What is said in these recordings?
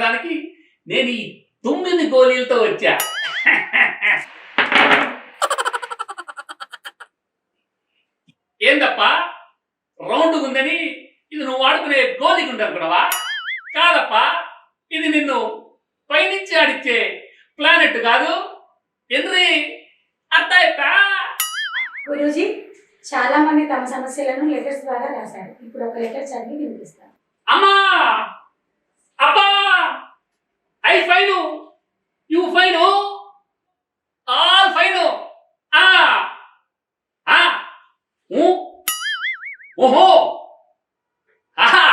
మార్చడానికి నేను ఈ తొమ్మిది గోళీలతో వచ్చా. ఏందప్పా? రౌండ్ ఉందని ఇది నువ్వు వాడుకునే గోళీ గుండు అనుకున్నావా? కాదప్పా ఇది నిన్ను పైనుంచి ఆడిచ్చే ప్లానెట్ కాదు. అర్థమైతా గురూజీ చాలా మంది తమ సమస్యలను లెటర్స్ ద్వారా రాశారు. ఇప్పుడు ఒక లెటర్ చదివి వినిపిస్తాను. అమ్మా! I fine you fine all fine ఆ ఆ ఓహో ఆహా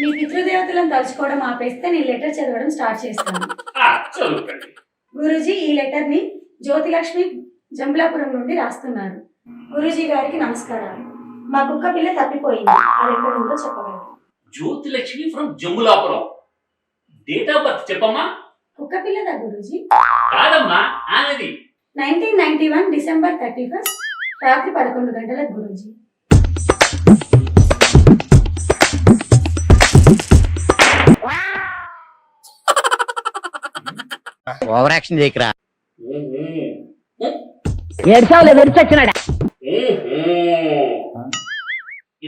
మీ పితృదేవతలను తలుచుకోవడం ఆపేస్తే నేను లెటర్ చదవడం స్టార్ట్ చేస్తాను. ఆ చదువుకండి. గురూజీ ఈ లెటర్ని జ్యోతిలక్ష్మి జంబులాపురం నుండి రాస్తున్నారు. గురూజీ గారికి నమస్కారాలు. మా కుక్క పిల్ల తప్పిపోయింది. అది ఎక్కడ ఉందో చెప్పగలరు? Jyothilakshmi from Jambulapuram. Date of birth చెప్పమ్మా. కుక్క పిల్లదా గురూజీ? కాదమ్మా ఆమెది. Nineteen ninety one December thirty first రాత్రి పదకొండు గంటలకు గురూజీ. ఓవర్ యాక్షన్ చేయకరా. ఏడ్చావులే వెరిచొచ్చినాడా ఊహు.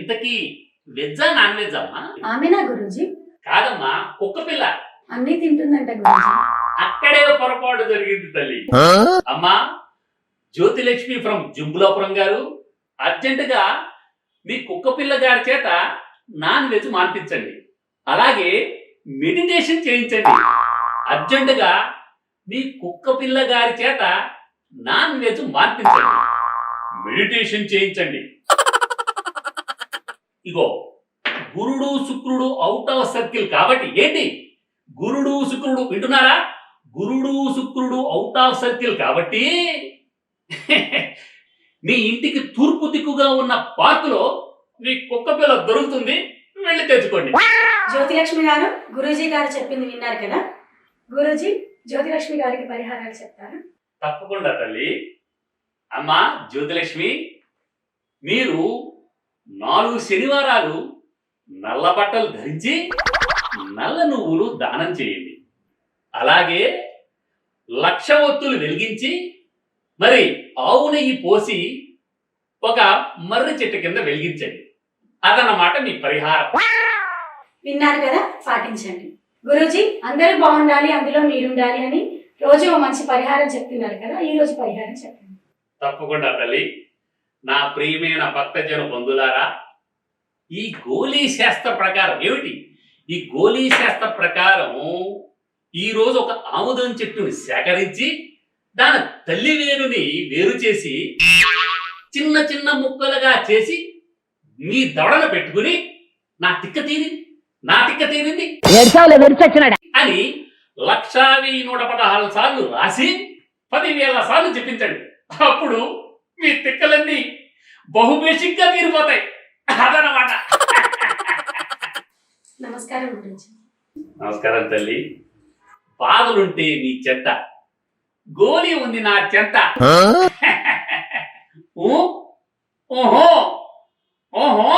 ఇంతకీ వెజ్జా నాన్ వెజ్ అమ్మా? ఆమెనా గురూజీ? కాదమ్మా కుక్క పిల్ల. అన్నీ తింటుందంట అక్కడే పొరపాటు జరిగింది తల్లి. అమ్మా జ్యోతిలక్ష్మి ఫ్రమ్ జంబులాపురం గారు అర్జెంటుగా మీ కుక్క పిల్ల గారి చేత నాన్ వెజ్ మాన్పించండి. అలాగే మెడిటేషన్ చేయించండి. అర్జెంటుగా మీ కుక్క పిల్ల గారి చేత నాన్ వెజ్ మాన్పించండి. మెడిటేషన్ చేయించండి. ఇగో గురుడు శుక్రుడు అవుట్ ఆఫ్ సర్కిల్ కాబట్టి ఏంటి? గురుడు శుక్రుడు వింటున్నారా? గురుడు శుక్రుడు అవుట్ ఆఫ్ సర్కిల్ కాబట్టి మీ ఇంటికి తూర్పు దిక్కుగా ఉన్న పార్కులో మీ కుక్క పిల్ల దొరుకుతుంది వెళ్ళి తెచ్చుకోండి. జ్యోతిలక్ష్మి గారు గురూజీ గారు చెప్పింది విన్నారు కదా? గురూజీ జ్యోతిలక్ష్మి గారికి పరిహారాలు చెప్తారా? తప్పకుండా తల్లి. అమ్మా జ్యోతిలక్ష్మి మీరు నాలుగు శనివారాలు నల్ల బట్టలు ధరించి నల్ల నువ్వులు దానం చేయండి. అలాగే లక్ష ఒత్తులు వెలిగించి మరి ఆవు నెయ్యి పోసి ఒక మర్రి చెట్టు కింద వెలిగించండి. అదన్నమాట మీ పరిహారం. విన్నారు కదా పాటించండి. గురూజీ అందరూ బాగుండాలి అందులో మీరుండాలి అని రోజు మంచి పరిహారం చెప్తున్నారు కదా ఈ రోజు పరిహారం చెప్పండి. తప్పకుండా తల్లి. నా ప్రియమైన భక్తజన బంధులారా ఈ గోళీ శాస్త్ర ప్రకారం ఏమిటి? ఈ గోళీ శాస్త్ర ప్రకారం ఈ రోజు ఒక ఆముదం చెట్టుని సేకరించి దాని తల్లి వేరుని వేరు చేసి చిన్న చిన్న ముక్కలుగా చేసి మీ దవడన పెట్టుకుని నా తిక్క తీరింది నా తిక్క తీరింది అని లక్షా వెయ్యి నూట పదహారు సార్లు రాసి పదివేల సార్లు చెప్పించండి. అప్పుడు మీ తిక్కలన్నీ బహుబేషిక్గా తీరిపోతాయి. అదనమాట నమస్కారం గురూజీ నమస్కారం తల్లి. బాధలుంటే మీ చెత్త. గోలి ఉంది నా చెత్త? ఓహో! ఓహో!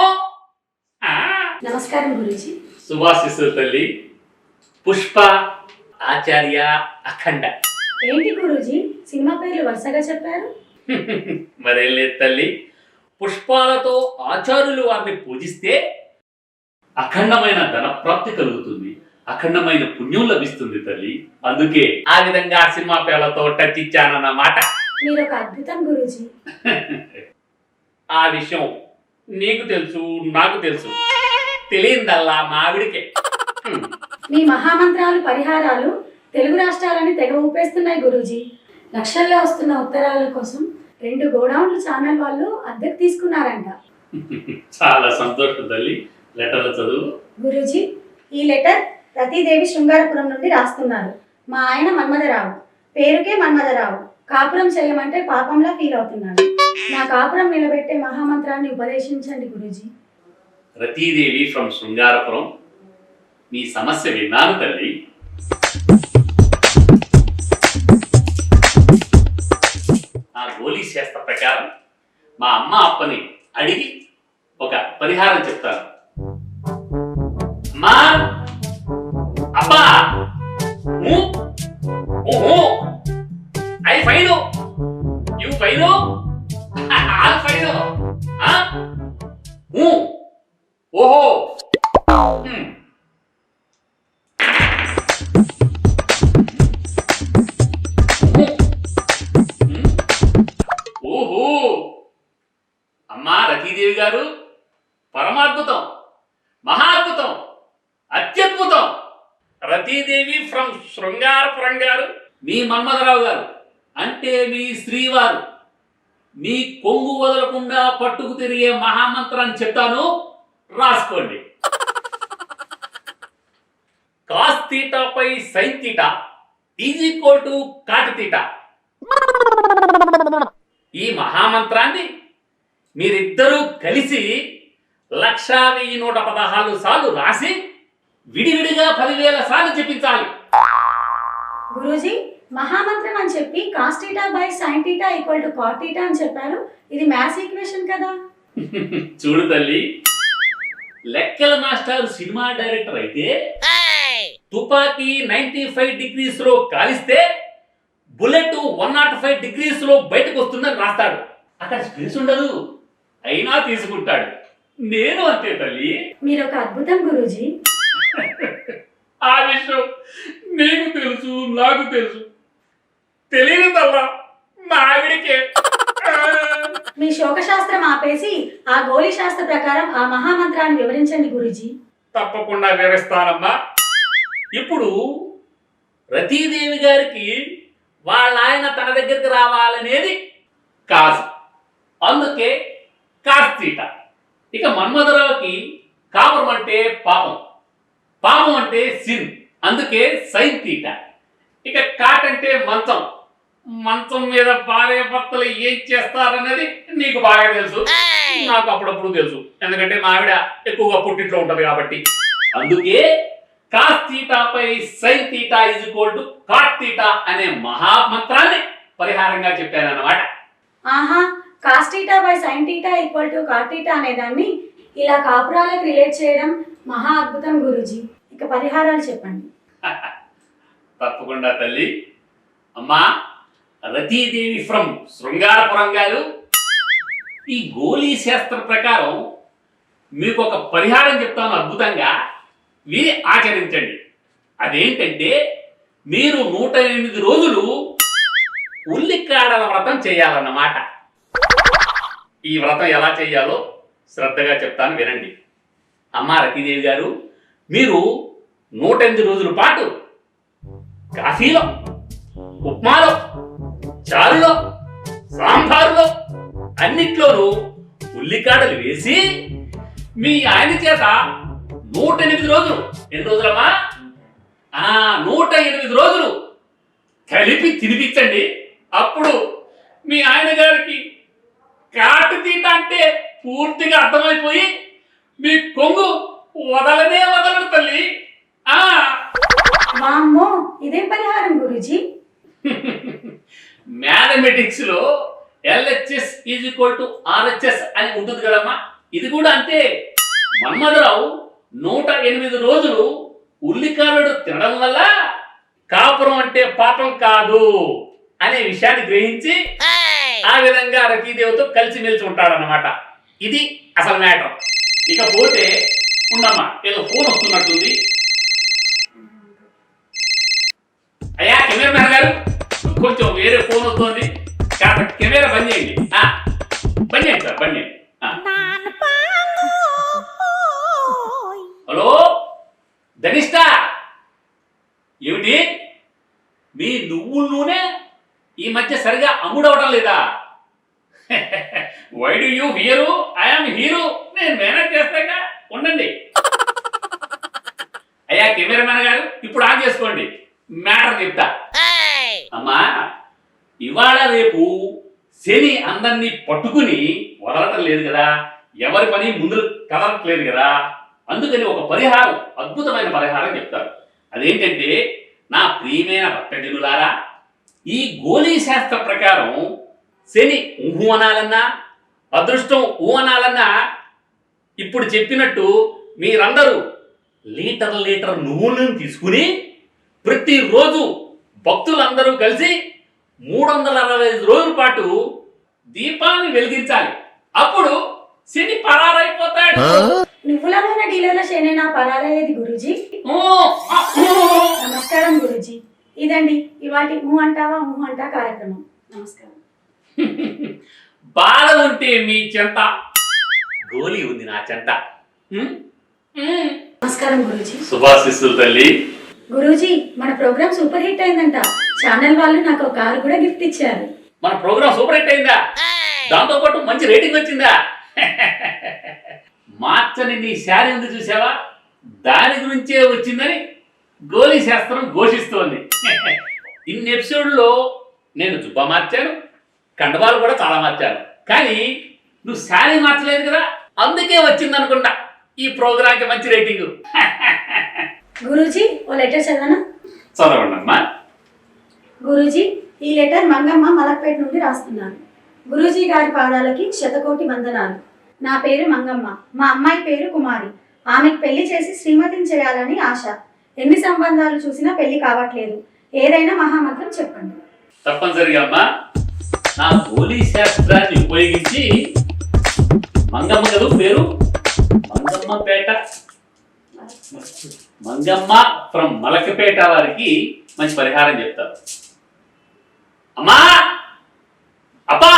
ఆ? నమస్కారం గురూజీ సుభాషిస్తు తల్లి. పుష్ప ఆచార్య అఖండ. ఏంటి గురూజీ? సినిమా పేర్లు వరుసగా చెప్పారు. మరేం లేదు తల్లి. పుష్పాలతో ఆచార్యులు వారిని పూజిస్తే అఖండమైన ధనప్రాప్తి కలుగుతుంది. అఖండమైన పుణ్యం లభిస్తుంది తల్లి. అందుకే ఆ విధంగా సినిమా పేర్లతో టచ్ ఇచ్చానన్నమాట. మీరు ఒక అద్భుతం గురూజీ. ఆ విషయం నీకు తెలుసు నాకు తెలుసు. తెలియందల్లా మా ఆవిడికే హ్మ్. మీ మహామంత్రాలు పరిహారాలు తెలుగు రాష్ట్రాలని తెగ ఊపేస్తున్నాయి గురూజీ. లక్షల్లో వస్తున్న ఉత్తరాల కోసం రెండు గోడౌన్లు ఛానల్ వాళ్ళు అద్దెకు తీసుకున్నారంట. చాలా సంతోషం తల్లి లెటర్లు చదువు. గురూజీ ఈ లెటర్ రతీదేవి శృంగారపురం నుండి రాస్తున్నారు. మా ఆయన మన్మథరావు పేరుకే మన్మథరావు కాపురం చేయమంటే పాపంలా ఫీల్ అవుతున్నాడు. నా కాపురం నిలబెట్టే మహామంత్రాన్ని ఉపదేశించండి గురూజీ. రతీదేవి ఫ్రమ్ శృంగారపురం. మీ సమస్య విన్నాను తల్లి. గోలీ శాస్త్ర ప్రకారం మా అమ్మ అప్పని అడిగి ఒక పరిహారం చెప్తాను. అమ్మా! ఐ యు ఓహో! అమ్మా రతీదేవి గారు పరమాద్భుతం మహాద్భుతం అత్యద్భుతం. రతీదేవి ఫ్రమ్ శృంగారపురం గారు మీ మన్మధరావు గారు అంటే మీ శ్రీవారు మీ కొంగు వదలకుండా పట్టుకు తిరిగే మహామంత్రాన్ని చెప్తాను రాసుకోండి. కాస్తీటాపై sine theta is equal to cot theta. ఈ మహామంత్రాన్ని మీరిద్దరూ కలిసి లక్షా వెయ్యి నూట పదహారు సార్లు రాసి విడివిడిగా పదివేల సార్లు చెప్పించాలి. గురూజీ మహామంత్రం అని చెప్పి cos theta by sine theta equal to cot theta అని చెప్పారు. ఇది మ్యాథ్స్ ఈక్వేషన్ కదా. చూడు తల్లి లెక్కల మాస్టర్ సినిమా డైరెక్టర్ అయితే తుపాకీ నైన్టీ ఫైవ్ డిగ్రీస్లో కాలిస్తే బుల్లెట్ వన్ నాట్ ఫైవ్ డిగ్రీస్లో బయటకు వస్తుందని రాస్తాడు. అక్కడ స్పేస్ ఉండదు. అయినా తీసుకుంటాడు. నేను అంతే తల్లి. మీరు ఒక అద్భుతం గురూజీ. ఆ విషయం నీకు తెలుసు నాకు తెలుసు. తెలియదల్లా మా ఆవిడికే. ఆ. మీ శోకశాస్త్రం ఆపేసి ఆ గోళీ శాస్త్ర ప్రకారం ఆ మహామంత్రాన్ని వివరించండి గురూజీ. తప్పకుండా వివరిస్తానమ్మా. ఇప్పుడు రతీదేవి గారికి వాళ్ళ ఆయన తన దగ్గరికి రావాలనేది కాజు అందుకే కాస్తీట ఇక మన్మధరావుకి కాపురం అంటే పాపం. పాపం అంటే సిన్. అందుకే సైన్ తీట. ఇక కాట్ అంటే మంచం. మంచం మీద భార్య భర్తలు ఏం చేస్తారన్నది నీకు బాగా తెలుసు. నాకు అప్పుడప్పుడు తెలుసు. ఎందుకంటే మా ఆవిడ ఎక్కువగా పుట్టింట్లో ఉంటది కాబట్టి. అందుకే cos తీటాపై sine theta is equal to cot theta అనే మహామంత్రాన్ని పరిహారంగా చెప్పానన్నమాట. ఆహా! Cos theta by sine theta equal to cot theta అనేదాన్ని ఇలా కాపురాలకు రిలేట్ చేయడం మహా అద్భుతం గురూజీ. ఇక పరిహారాలు చెప్పండి. తప్పకుండా తల్లి. అమ్మా రతీదేవి ఫ్రమ్ శృంగారపురం గారు. ఈ గోళీ శాస్త్ర ప్రకారం మీకు ఒక పరిహారం చెప్తాను అద్భుతంగా. విని ఆచరించండి. అదేంటంటే మీరు నూట ఎనిమిది రోజులు ఉల్లికాడల వ్రతం చేయాలన్నమాట. ఈ వ్రతం ఎలా చేయాలో శ్రద్ధగా చెప్తాను వినండి. అమ్మా రతీదేవి గారు మీరు నూట ఎనిమిది రోజుల పాటు కాఫీలో ఉప్మాలో చారులో సాంబారులో అన్నిట్లోనూ ఉల్లికాడలు వేసి మీ ఆయన చేత నూట ఎనిమిది రోజులు ఎన్ని రోజులమ్మా? ఆ నూట ఎనిమిది రోజులు కలిపి తినిపించండి. అప్పుడు మీ ఆయన గారికి కాటు తీట అంటే పూర్తిగా అర్థమైపోయి మీ కొంగు వదలనే వదలడు తల్లి. ఆ! వామ్మో ఇదేం పరిహారం గురూజీ. మ్యాథమెటిక్స్లో LHS is equal to RHS అని ఉంటుంది కదమ్మా. ఇది కూడా అంతే. మన్మధరావు నూట ఎనిమిది రోజులు ఉల్లికారుడు తినడం వల్ల కాపురం అంటే పాపం కాదు అనే విషయాన్ని గ్రహించి ఆ విధంగా రతీదేవితో కలిసిమెలిసి ఉంటాడనమాట ఇది అసలు మ్యాటర్. ఇకపోతే ఉండమ్మా ఏదో ఫోన్ వస్తున్నట్టుంది. అయ్యా కెమెరామ్యాన్ గారు కొంచెం వేరే ఫోన్ వస్తుంది. కాబట్టి కెమెరా బంద్ చేయండి. ఆ, బంద్ చేయండి సార్ బంద్ చేయండి. హలో ధనిష్ట ఏమిటి? మీ నువ్వుల నూనె ఈ మధ్య సరిగా అమ్ముడవడం లేదా? Why do you hero I'm hero నేను మేనేజ్ చేస్తాగా? ఉండండి. అయ్యా కెమెరామెన్ గారు ఇప్పుడు ఆన్ చేసుకోండి. మ్యాటర్ చెప్తా. అమ్మా ఇవాళ రేపు శని అందరినీ పట్టుకుని వదలటం లేదు కదా. ఎవరి పని ముందు కదలట్లేదు కదా. అందుకని ఒక పరిహారం అద్భుతమైన పరిహారం చెప్తారు. అదేంటంటే నా ప్రియమైన భక్తజనులారా ఈ గోళీ శాస్త్ర ప్రకారం శని ఊహు అనాలన్నా అదృష్టం ఊ అనాలన్నా ఇప్పుడు చెప్పినట్టు మీరందరూ లీటర్ లీటర్ నువ్వులను తీసుకుని ప్రతిరోజు భక్తులందరూ కలిసి మూడు వందల అరవై ఐదు రోజుల పాటు దీపాన్ని వెలిగించాలి. అప్పుడు శని పరారైపోతాడు. నువ్వుల నూనె డీలర్ల శనేనా పరాలయ్యేది గురూజీ. ఊ, ఆ, ఊ. నమస్కారం గురూజీ. ఇదండి ఇవాటి ఊ అంటావా ఊ అంటా కార్యక్రమం. నమస్కారం. బాధ ఉంటే మీ చెంత. గోలి ఉంది నా చెంత. నమస్కారం గురూజీ. శుభాశిస్సులు తల్లి. గురూజీ మన ప్రోగ్రామ్ సూపర్ హిట్ అయిందంట. ఛానల్ వాళ్ళు నాకు ఒక కారు కూడా గిఫ్ట్ ఇచ్చారు. మన ప్రోగ్రామ్ సూపర్ హిట్ అయిందా? దాంతో పాటు మంచి రేటింగ్ వచ్చిందా? మార్చని నీ శారీ ఉంది చూసావా? దాని గురించే వచ్చిందని గోలీ శాస్త్రం ఘోషిస్తోంది. ఇన్ని ఎపిసోడ్లో నేను జుబ్బా మార్చాను కండవాలు కూడా చాలా మార్చాను. కానీ నువ్వు శారీ మార్చలేదు కదా అందుకే వచ్చింది అనుకుంటా ఈ ప్రోగ్రాంకి మంచి రేటింగ్. గురూజీ ఓ లెటర్ చదవనా? చదవండి అమ్మా గురూజీ ఈ లెటర్ మంగమ్మ మలక్పేట నుండి రాస్తున్నాను. గురూజీ గారి పాదాలకి శతకోటి వందనాలు. నా పేరు మంగమ్మ మా అమ్మాయి పేరు కుమారి. ఆమెకు పెళ్ళి చేసి శ్రీమతిని చేయాలని ఆశ. ఎన్ని సంబంధాలు చూసినా పెళ్ళి కావట్లేదు. ఏదైనా మహామంత్రం చెప్పండి. తప్పనిసరిగా అమ్మా నా గోలీ శాస్త్రాన్ని ఉపయోగించి మంగమ్మ కదూ పేరు మంగమ్మపేట. మంగమ్మ ఫ్రమ్ మలకపేట వారికి మంచి పరిహారం చెప్తారు. అమ్మా అబ్బా!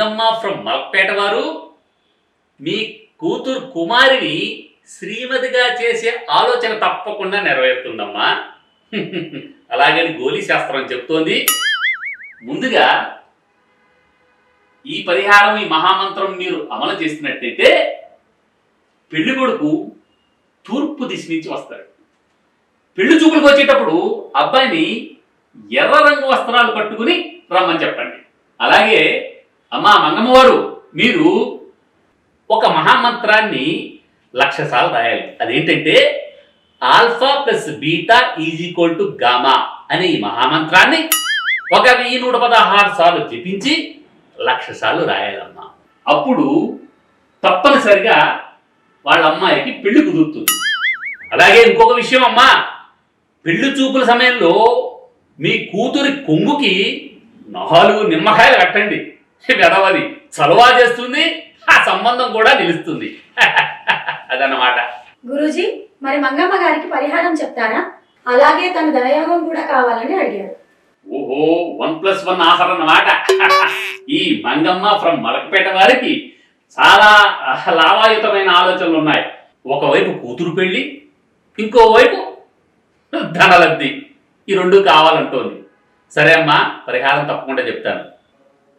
మంగమ్మ ఫ్రమ్ మలక్పేట వారు. మీ కూతురు కుమారిని శ్రీమతిగా చేసే ఆలోచన తప్పకుండా నెరవేరుతుందమ్మా. అలాగని గోలీ శాస్త్రం చెప్తోంది. ముందుగా ఈ పరిహారం ఈ మహామంత్రం మీరు అమలు చేసినట్టయితే పెళ్ళి కొడుకు తూర్పు దిశ నుంచి వస్తాడు. పెళ్ళి చూపులకు వచ్చేటప్పుడు అబ్బాయిని ఎర్ర రంగు వస్త్రాలు కట్టుకుని రమ్మని చెప్పండి. అలాగే అమ్మా మంగమ్మవారు మీరు ఒక మహామంత్రాన్ని లక్ష సార్లు రాయాలి. అదేంటంటే alpha plus beta is equal to gamma అనే ఈ మహామంత్రాన్ని ఒక వెయ్యి నూట పదహారు సార్లు జపించి లక్ష సార్లు రాయాలమ్మా. అప్పుడు తప్పనిసరిగా వాళ్ళ అమ్మాయికి పెళ్ళి కుదురుతుంది. అలాగే ఇంకొక విషయం అమ్మా పెళ్ళి చూపుల సమయంలో మీ కూతురి కొంగుకి నాలుగు నిమ్మకాయలు కట్టండి. వెదవది చలవా చేస్తుంది ఆ సంబంధం కూడా నిలుస్తుంది. అదన్నమాట. గురూజీ మరి మంగమ్మ గారికి పరిహారం చెప్తారా? అలాగే తన ధనయోగం కూడా కావాలని అడిగారు. ఓహో వన్ ప్లస్ వన్ ఆఫర్ అన్నమాట. ఈ మంగమ్మ ఫ్రమ్ మలకపేట వారికి చాలా లాభాయుతమైన ఆలోచనలు ఉన్నాయి. ఒకవైపు కూతురు పెళ్ళి ఇంకోవైపు ధనలబ్ధి. ఈ రెండు కావాలంటోంది. సరే అమ్మా పరిహారం తప్పకుండా చెప్తాను.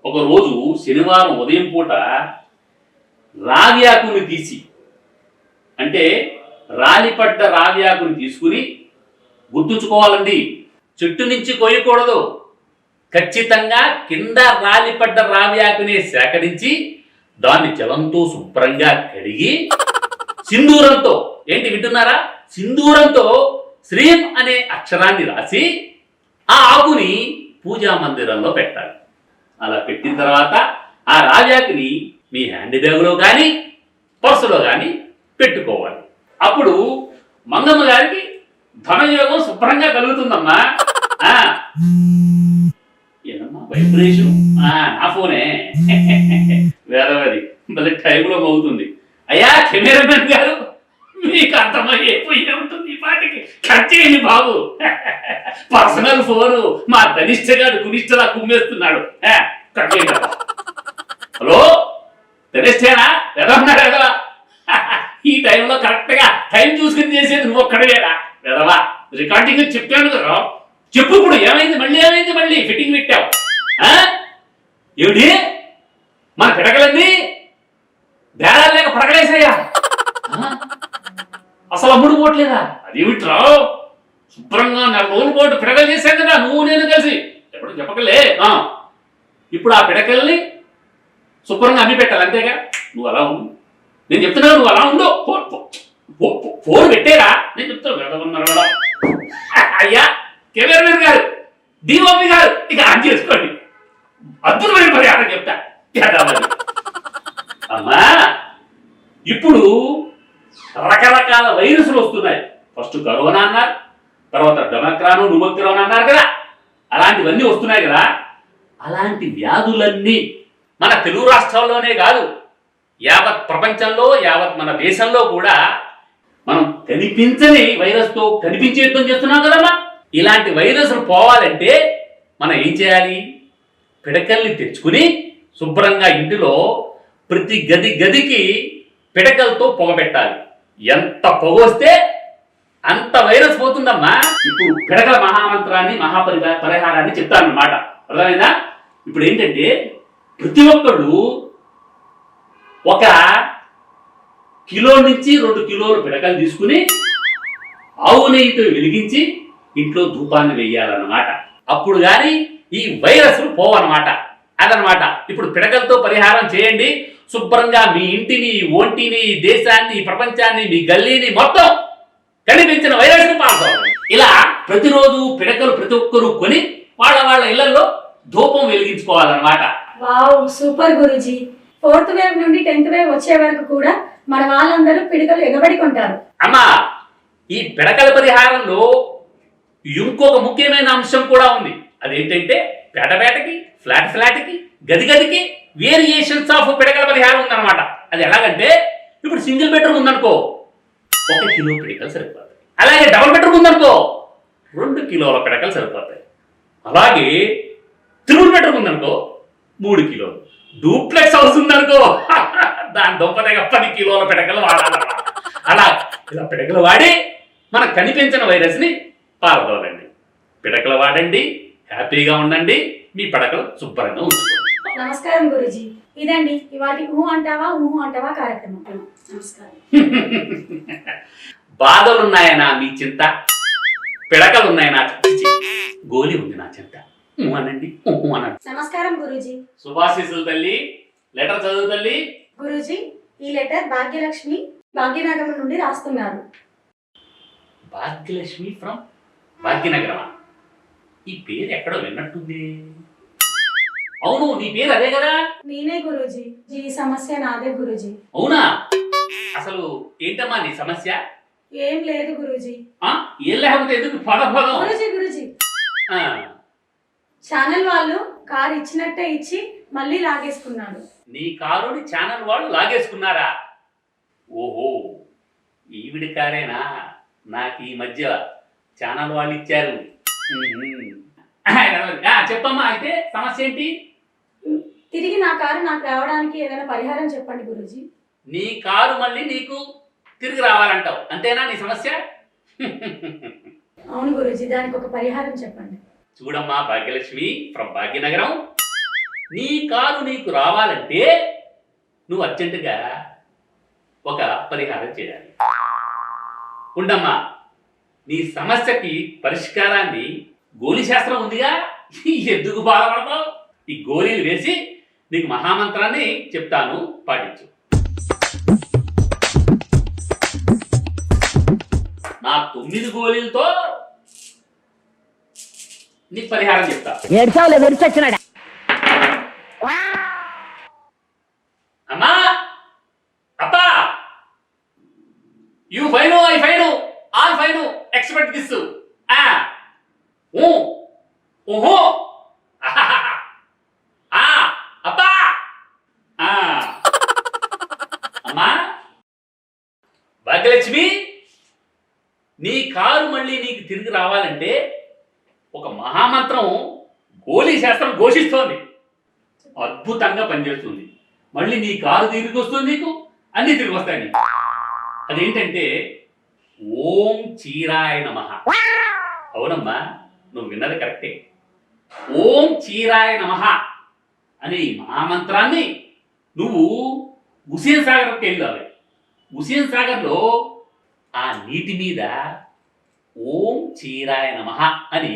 ఒకరోజు శనివారం ఉదయం పూట రావి ఆకుని తీసి అంటే రాలిపడ్డ రావి తీసుకుని గుర్తుంచుకోవాలండి. చెట్టు నుంచి కోయకూడదు ఖచ్చితంగా కింద రాలిపడ్డ రావి సేకరించి దాన్ని జలంతో శుభ్రంగా కడిగి సింధూరంతో ఏంటి వింటున్నారా? సింధూరంతో శ్రీం అనే అక్షరాన్ని రాసి ఆ ఆకుని పూజా మందిరంలో పెట్టాలి. అలా పెట్టిన తర్వాత ఆ రాజాకిని మీ హ్యాండ్ బ్యాగులో కానీ పర్సులో కానీ పెట్టుకోవాలి. అప్పుడు మంగమ్మ గారికి ధనయోగం శుభ్రంగా కలుగుతుందమ్మా. ఏదమ్మా వైబ్రేషన్ ఆ, నా ఫోనే. వేదవది. మళ్ళీ టైంలో మోగుతుంది. అయ్యా కెమెరామెన్ గారు మీకు అర్థమయ్యే పోయే ఉంటుంది ఈ పాటికి కట్ చేయండి బాబు. పర్సనల్ ఫోను మా ధనిష్ట గారు కునిష్టలా కుమ్మేస్తున్నాడు. కట్ చేయండి హలో? ధనిష్టేనా? ఎలా ఉన్నాడు ఈ టైంలో కరెక్ట్గా టైం చూసుకుని చేసేది నువ్వు ఒక్కడేనా వెదవా రికార్డింగ్ చెప్పాను కదా. చెప్పు ఇప్పుడు ఏమైంది? మళ్ళీ ఏమైంది? మళ్ళీ ఫిట్టింగ్ పెట్టావు. ఆ? ఏమిటి? మన పిడకలన్నీ బేరాలు లేక పడకలేసాయా అసలు అమ్ముడు పోవట్లేదా? అదేమిట్రా? శుభ్రంగా నెల రోజుల పాటు పిడకలు చేశాను కదా నువ్వు నేను కలిసి. ఎప్పుడు చెప్పకలే. ఆ. ఇప్పుడు ఆ పిడకల్ని శుభ్రంగా అమ్మి పెట్టాలి అంతేగా? నువ్వు అలా ఉండు. నేను చెప్తున్నాను నువ్వు అలా ఉండు. ఫోన్ పెట్టేరా. నేను చెప్తాను అయ్యా కెమెరామెన్ గారు డిఓపి గారు ఇక ఆన్ చేసుకోండి. అద్భుతమైన పరిహారం చెప్తా. అమ్మా ఇప్పుడు రకరకాల వైరస్లు వస్తున్నాయి. ఫస్ట్ కరోనా అన్నారు తర్వాత డొమక్రాను డుమక్రాను అన్నారు కదా. అలాంటివన్నీ వస్తున్నాయి కదా. అలాంటి వ్యాధులన్నీ మన తెలుగు రాష్ట్రాల్లోనే కాదు యావత్ ప్రపంచంలో యావత్ మన దేశంలో కూడా మనం కనిపించని వైరస్తో కనిపించే యుద్ధం చేస్తున్నాం కదమ్మా. ఇలాంటి వైరస్లు పోవాలంటే మనం ఏం చేయాలి? పిడకల్ని తెచ్చుకుని శుభ్రంగా ఇంటిలో ప్రతి గది గదికి పిడకలతో పొగ పెట్టాలి ఎంత పొగ వస్తే అంత వైరస్ పోతుందమ్మా. ఇప్పుడు పిడకల మహామంత్రాన్ని మహాపరి పరిహారాన్ని చెప్తానమాట అర్థమైందా? ఇప్పుడు ఏంటంటే ప్రతి ఒక్కళ్ళు ఒక కిలో నుంచి రెండు కిలోల పిడకలు తీసుకుని ఆవు నెయ్యితో వెలిగించి ఇంట్లో ధూపాన్ని వెయ్యాలన్నమాట. అప్పుడు కానీ ఈ వైరస్లు పోవన్నమాట. అదనమాట ఇప్పుడు పిడకలతో పరిహారం చేయండి. శుభ్రంగా మీ ఇంటిని ఒంటిని దేశాన్ని ప్రపంచాన్ని మీ గల్లీని మొత్తం కనిపించిన వైరస్ పాల్గొవాలి ఇలా ప్రతిరోజు పిడకలు ప్రతి ఒక్కరూ కొని వాళ్ళ వాళ్ళ ఇళ్ళలో ధూపం వెలిగించుకోవాలన్నమాట. Wow super Guruji. Fourth wave నుండి టెన్త్ వేవ్ వచ్చే వరకు కూడా మన వాళ్ళందరూ పిడికలు ఎగబడి కొంటారు. అమ్మా ఈ పిడకల పరిహారంలో ఇంకొక ముఖ్యమైన అంశం కూడా ఉంది. అదేంటంటే పేటపేటకి ఫ్లాట్ ఫ్లాట్కి గది గదికి వేరియేషన్స్ ఆఫ్ పిడకల పరిహారం ఉందన్నమాట అది ఎలాగంటే ఇప్పుడు సింగిల్ బెడ్రూమ్ ఉందనుకో ఒక కిలో పిడకలు సరిపోతాయి అలాగే డబుల్ బెడ్రూమ్ ఉందనుకో రెండు కిలోల పిడకలు సరిపోతాయి అలాగే త్రిబుల్ బెడ్రూమ్ ఉందనుకో మూడు కిలోలు డూప్లెక్స్ హౌస్ ఉందనుకో దాని దొంపదగా పది కిలోల పిడకలు వాడాలన్నమాట అలా ఇలా పిడకలు వాడి మనకు కనిపించిన వైరస్ని పారదోలండి పిడకలు వాడండి హ్యాపీగా ఉండండి మీ పడకలు శుభ్రంగా ఉంచుకోండి నమస్కారం గురుజీ. ఇదండి ఇవాటి ఊహు అంటావా ఊహు అంటావా కార్యక్రమం. నమస్కారం. బాధలున్నాయనా మీ చింత? పిడకలున్నాయి నా గోలి ఉంది నా చింత. ఊ అనండి ఊ అనండి. నమస్కారం గురుజీ. శుభాశీసులు తల్లి లెటర్ చదువు తల్లి. గురూజీ ఈ లెటర్ భాగ్యలక్ష్మి భాగ్యనగరం నుండి రాస్తున్నారు. భాగ్యలక్ష్మి ఫ్రమ్ భాగ్యనగరమా? ఈ పేరు ఎక్కడో విన్నట్టుంది. అవును నీ పేరు అదే కదా? నేనే గురూజీ. ఈ సమస్య నాదే గురూజీ. అవునా? అసలు ఏంటమ్మా నీ సమస్య? ఏం లేదు గురూజీ. ఆ? ఏం లేకపోతే ఎందుకు గురూజీ గురూజీ. ఆ, ఛానల్ వాళ్ళు కార్ ఇచ్చినట్టే ఇచ్చి మళ్ళీ లాగేసుకున్నారు నీ కారుని ఛానల్ వాళ్ళు లాగేసుకున్నారా? ఓహో ఈవిడి కారేనా? నాకు ఈ మధ్య ఛానల్ వాళ్ళు ఇచ్చారు. ఉహుం. ఆ, చెప్పమ్మా అయితే సమస్య ఏంటి? తిరిగి నా కారు నాకు రావడానికి ఏదైనా పరిహారం చెప్పండి గురూజీ. నీ కారు మళ్ళీ నీకు తిరిగి రావాలంటావు. అంతేనా నీ సమస్య? అవును గురూజీ దానికి ఒక పరిహారం చెప్పండి. చూడమ్మా భాగ్యలక్ష్మి ఫ్రమ్ భాగ్యనగరం. నీ కారు నీకు రావాలంటే నువ్వు అర్జెంటుగా ఒక పరిహారం చేయాలి. ఉండమ్మా నీ సమస్యకి పరిష్కారాన్ని గోలి శాస్త్రం ఉందిగా? ఎందుకు బాధపడతావు? ఈ గోళీలు వేసి నీకు మహామంత్రాన్ని చెప్తాను పాటించు. నా తొమ్మిది గోళీలతో నీకు పరిహారం చెప్తా. అమ్మా! అప్పా! You fine I fine all fine expect this ఆ! ఓహో ఆహాహా. ఆ అప్పా ఆ అమ్మా భాగ్యలక్ష్మి నీ కారు మళ్ళీ నీకు తిరిగి రావాలంటే ఒక మహామంత్రం గోళీ శాస్త్రం ఘోషిస్తోంది. అద్భుతంగా పనిచేస్తుంది. మళ్ళీ నీ కారు తిరిగి వస్తుంది నీకు అన్ని తిరిగి వస్తాయి నీకు. అదేంటంటే ఓం చీరాయ నమ. అవునమ్మా నువ్వు విన్నది కరెక్టే. ఓం చీరాయ నమ అనే ఈ మహామంత్రాన్ని నువ్వు హుసేన్ సాగర్కి వెళ్ళాలి హుసేన్ సాగర్లో ఆ నీటి మీద ఓం చీరాయ నమ అని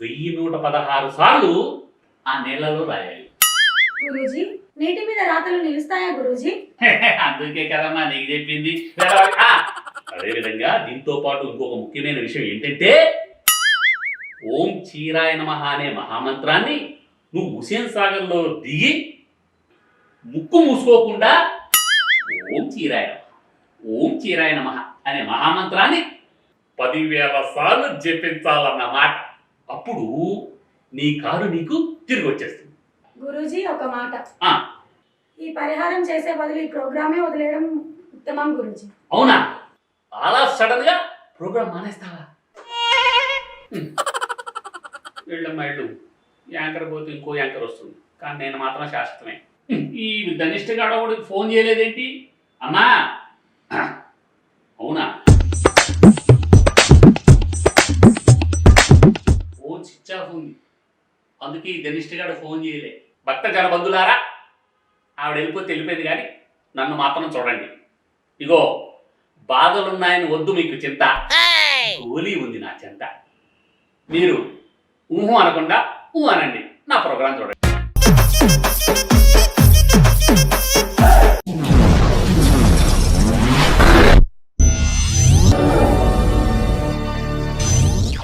వెయ్యి నూట పదహారు సార్లు ఆ నీళ్ళలో రాయాలి. గురూజీ నీటి మీద రాతలు నిలుస్తాయా గురూజీ? అందుకే కదమ్మా నీకు చెప్పింది. అదేవిధంగా దీంతో పాటు ఇంకొక ముఖ్యమైన విషయం ఏంటంటే ఓం చీరాయ నమః అనే మహామంత్రాన్ని నువ్వు హుసేన్ సాగర్లో దిగి ముక్కు మూసుకోకుండా ఓం చీరాయ నమః, ఓం చీరాయ నమః అనే మహామంత్రాన్ని పదివేల సార్లు జపించాలన్నమాట. అప్పుడు నీ కారు నీకు తిరిగి వచ్చేస్తుంది గురూజీ ఒక మాట. ఈ పరిహారం చేసే బదులు ఈ ప్రోగ్రామే వదిలేయడం ఉత్తమం గురూజీ. అవునా? అలా సడన్గా ప్రోగ్రామ్ మానేస్తావా. వెళ్ళమ్మా వెళ్ళు. యాంకర్ పోతే ఇంకో యాంకర్ వస్తుంది. కానీ నేను మాత్రం శాశ్వతమే. ఈ ధనిష్ట గడవుడు ఫోన్ చేయలేదేంటి? అమ్మా! అవునా? స్విచ్ ఆఫ్ ఉంది అందుకే ఈ గడ ఫోన్ చేయలే. భక్త జన బంధులారా ఆవిడ వెళ్ళిపోతే వెళ్ళిపోయింది కానీ నన్ను మాత్రం చూడండి. ఇగో బాధలున్నాయని వద్దు మీకు చింత. గోలీ ఉంది నా చింత. మీరు ఊహు అనకుండా ఊ అనండి. నా ప్రోగ్రాం చూడండి.